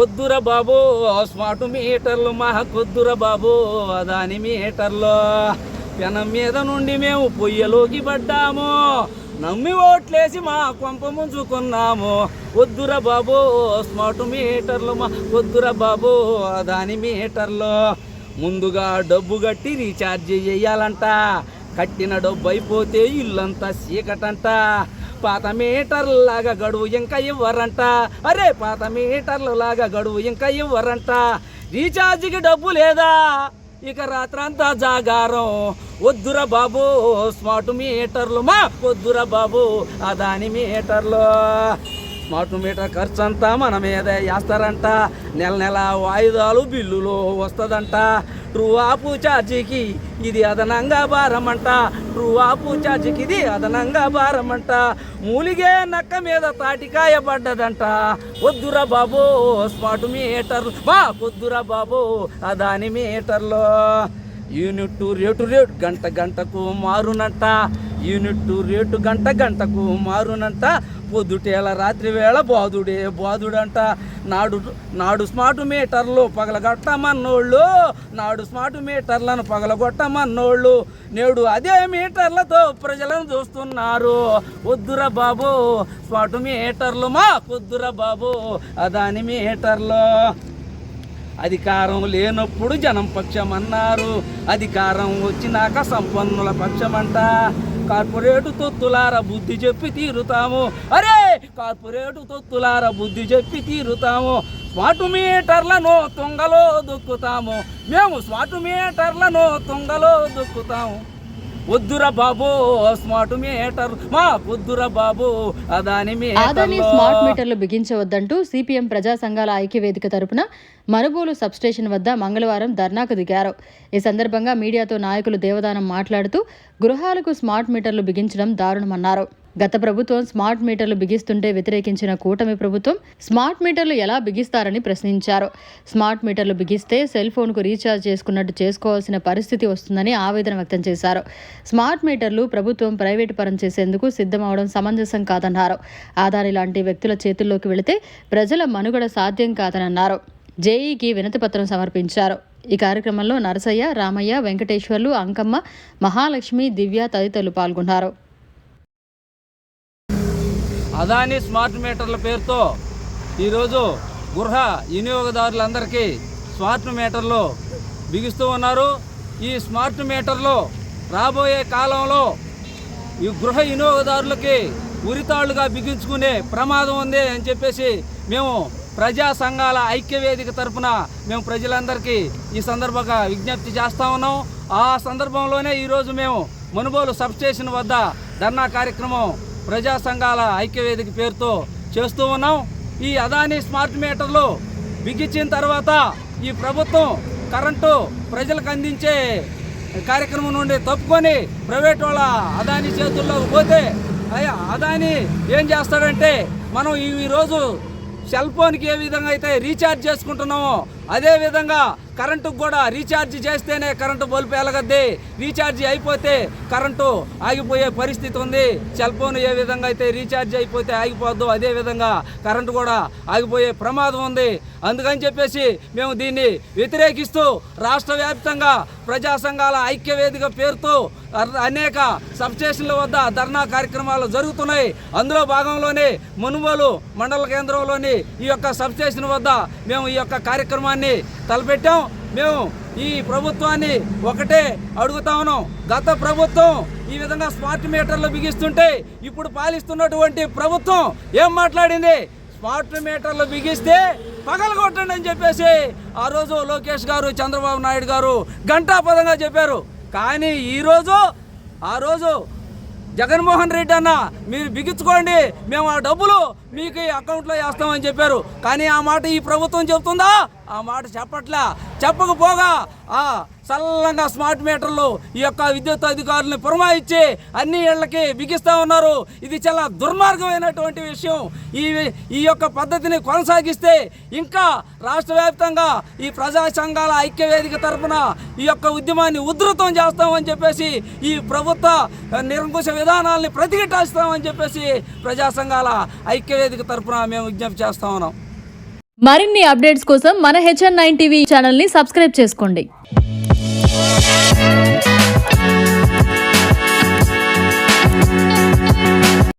కొద్దుర బాబు smart మీటర్లు మా కొద్దుర బాబు అదాని మీటర్లు. పెనం మీద నుండి మేము పొయ్యలోకి పడ్డాము. నమ్మి ఓట్లేసి మా కొంప ముంచుకున్నాము. వద్దుర బాబు స్మార్ట్ మీటర్లు మా వద్దుర బాబు అదాని మీటర్లు. ముందుగా డబ్బు కట్టి రీఛార్జ్ చేయాలంట. కట్టిన డబ్బు అయిపోతే ఇల్లంతా చీకటంట. పాత మీటర్ల లాగా గడువు ఇంకా ఇవ్వరంట. అరే పాత మీటర్లు లాగా గడువు ఇంకా ఇవ్వరంట. రీఛార్జ్కి డబ్బు లేదా? ఇక రాత్రంతా జాగారం. వద్దురా బాబు స్మార్ట్ మీటర్లు మా వద్దురా బాబు అదాని మీటర్లు. స్మార్ట్ మీటర్ ఖర్చు అంతా మన మీద వేస్తారంట నెల నెల వాయిదాలు బిల్లులు వస్తుందంట. ట్రూ ఆపు ఛార్జీకి ఇది అదనంగా భారమంట. ట్రూ ఆపు ఛార్జీకి ఇది అదనంగా భారమంట. మూలిగే నక్క మీద తాటికాయ పడ్డదంట. వద్దురా బాబు స్పాటు మీటర్లు బా వద్దురా బాబు అదాని మీటర్లో. యూనిట్ రేటు రేటు గంట గంటకు మారునంట. యూనిట్ రేటు గంట గంటకు మారునంట. పొద్దుటేల రాత్రి వేళ బాదుడే బాదుడంట. నాడు నాడు స్మార్ట్ మీటర్లు పగలగొట్టమన్నోళ్ళు నాడు స్మార్ట్ మీటర్లను పగలగొట్టమన్నోళ్ళు. నేడు అదే మీటర్లతో ప్రజలను చూస్తున్నారు. వద్దురా బాబు స్మార్ట్ మీటర్లు మా వద్దురా బాబు అదాని మీటర్లు. అధికారం లేనప్పుడు జనం పక్షం అన్నారు అధికారం వచ్చినాక సంపన్నుల పక్షమంట. కార్పొరేటు తొత్తులార బుద్ధి చెప్పి తీరుతాము. అరే కార్పొరేటు తొత్తులార బుద్ధి చెప్పి తీరుతాము. స్మార్ట్ మీటర్లను తుంగలో దొక్కుతాము. మేము స్మార్ట్ మీటర్లను తుంగలో దొక్కుతాము. వద్దురా బాబు స్మార్ట్ మీటర్ మా వద్దురా బాబు అదాని మీటర్ స్మార్ట్ మీటర్లు బిగించవద్దంటూ సిపిఎం ప్రజా సంఘాల ఐక్యవేదిక తరపున మరుబోలు సబ్స్టేషన్ వద్ద మంగళవారం ధర్నాకు దిగారు. ఈ సందర్భంగా మీడియాతో నాయకులు దేవదానం మాట్లాడుతూ గృహాలకు స్మార్ట్ మీటర్లు బిగించడం దారుణమన్నారు. గత ప్రభుత్వం స్మార్ట్ మీటర్లు బిగిస్తుంటే వ్యతిరేకించిన కూటమి ప్రభుత్వం స్మార్ట్ మీటర్లు ఎలా బిగిస్తారని ప్రశ్నించారు. స్మార్ట్ మీటర్లు బిగిస్తే సెల్ ఫోన్కు రీఛార్జ్ చేసుకున్నట్టు చేసుకోవాల్సిన పరిస్థితి వస్తుందని ఆవేదన వ్యక్తం చేశారు. స్మార్ట్ మీటర్లు ప్రభుత్వం ప్రైవేటు పరం చేసేందుకు సిద్ధమవడం సమంజసం కాదన్నారు. ఆదాని లాంటి వ్యక్తుల చేతుల్లోకి వెళితే ప్రజల మనుగడ సాధ్యం కాదనన్నారు జేఈకి వినతిపత్రం సమర్పించారు. ఈ కార్యక్రమంలో నరసయ్య రామయ్య వెంకటేశ్వర్లు అంకమ్మ మహాలక్ష్మి దివ్య తదితరులు పాల్గొన్నారు. అదాని స్మార్ట్ మీటర్ల పేరుతో ఈరోజు గృహ వినియోగదారులందరికీ స్మార్ట్ మీటర్లు బిగిస్తూ ఉన్నారు. ఈ స్మార్ట్ మీటర్లు రాబోయే కాలంలో ఈ గృహ వినియోగదారులకి ఉరితాళ్ళుగా బిగించుకునే ప్రమాదం ఉంది అని చెప్పేసి మేము ప్రజా సంఘాల ఐక్యవేదిక తరఫున మేము ప్రజలందరికీ ఈ సందర్భంగా విజ్ఞప్తి చేస్తూ ఉన్నాం. ఆ సందర్భంలోనే ఈరోజు మేము మునుబోలు సబ్స్టేషన్ వద్ద ధర్నా కార్యక్రమం ప్రజా సంఘాల ఐక్యవేదిక పేరుతో చేస్తూ ఉన్నాం. ఈ అదాని స్మార్ట్ మీటర్లు బిగించిన తర్వాత ఈ ప్రభుత్వం కరెంటు ప్రజలకు అందించే కార్యక్రమం నుండి తప్పుకొని ప్రైవేట్ వాళ్ళ అదాని చేతుల్లోకి పోతే అదాని ఏం చేస్తాడంటే మనం ఈ రోజు సెల్ ఫోన్కి ఏ విధంగా అయితే రీఛార్జ్ చేసుకుంటున్నామో అదే విధంగా కరెంటుకు కూడా రీఛార్జ్ చేస్తేనే కరెంటు బల్బు వెలగద్ది. రీఛార్జ్ అయిపోతే కరెంటు ఆగిపోయే పరిస్థితి ఉంది. సెల్ ఫోన్ ఏ విధంగా అయితే రీఛార్జ్ అయిపోతే ఆగిపోద్దు అదే విధంగా కరెంటు కూడా ఆగిపోయే ప్రమాదం ఉంది. అందుకని చెప్పేసి మేము దీన్ని వ్యతిరేకిస్తూ రాష్ట్ర వ్యాప్తంగా ప్రజా సంఘాల ఐక్యవేదిక పేరుతో అనేక సబ్స్టేషన్ల వద్ద ధర్నా కార్యక్రమాలు జరుగుతున్నాయి. అందులో భాగంలోనే మునుగోలు మండల కేంద్రంలోని ఈ యొక్క సబ్స్టేషన్ వద్ద మేము ఈ యొక్క కార్యక్రమాన్ని తలపెట్టాం. మేము ఈ ప్రభుత్వాన్ని ఒకటే అడుగుతా ఉన్నాం. గత ప్రభుత్వం ఈ విధంగా స్మార్ట్ మీటర్లు బిగిస్తుంటే ఇప్పుడు పాలిస్తున్నటువంటి ప్రభుత్వం ఏం మాట్లాడింది? స్మార్ట్ మీటర్లు బిగిస్తే పగలగొట్టండి అని చెప్పేసి ఆ రోజు లోకేష్ గారు చంద్రబాబు నాయుడు గారు ఘంటాపదంగా చెప్పారు. కానీ ఈరోజు ఆ రోజు జగన్మోహన్ రెడ్డి అన్న మీరు బిగించుకోండి మేము ఆ డబ్బులు మీకు అకౌంట్లో వేస్తామని చెప్పారు. కానీ ఆ మాట ఈ ప్రభుత్వం చెప్తుందా ఆ మాట చెప్పట్లే. చెప్పకపోగా ఆ సల్లంగా స్మార్ట్ మీటర్లు ఈ యొక్క విద్యుత్ అధికారులను పురమాయించి అన్ని ఇళ్ళకి బిగిస్తా ఉన్నారు. ఇది చాలా దుర్మార్గమైనటువంటి విషయం. ఈ ఈ యొక్క పద్ధతిని కొనసాగిస్తే ఇంకా రాష్ట్ర వ్యాప్తంగా ఈ ప్రజా సంఘాల ఐక్యవేదిక తరఫున ఈ యొక్క ఉద్యమాన్ని ఉధృతం చేస్తామని చెప్పేసి ఈ ప్రభుత్వ నిరంకుశ విధానాల్ని ప్రతిఘటిస్తామని చెప్పేసి ప్రజా సంఘాల ఐక్య ఐక్యవేదిక తరపున మేము విజ్ఞప్తి చేస్తా ఉన్నాం. మరిన్ని అప్డేట్స్ కోసం మన హెచ్ఎన్ నైన్ టీవీ ఛానల్ని సబ్స్క్రైబ్ చేసుకోండి.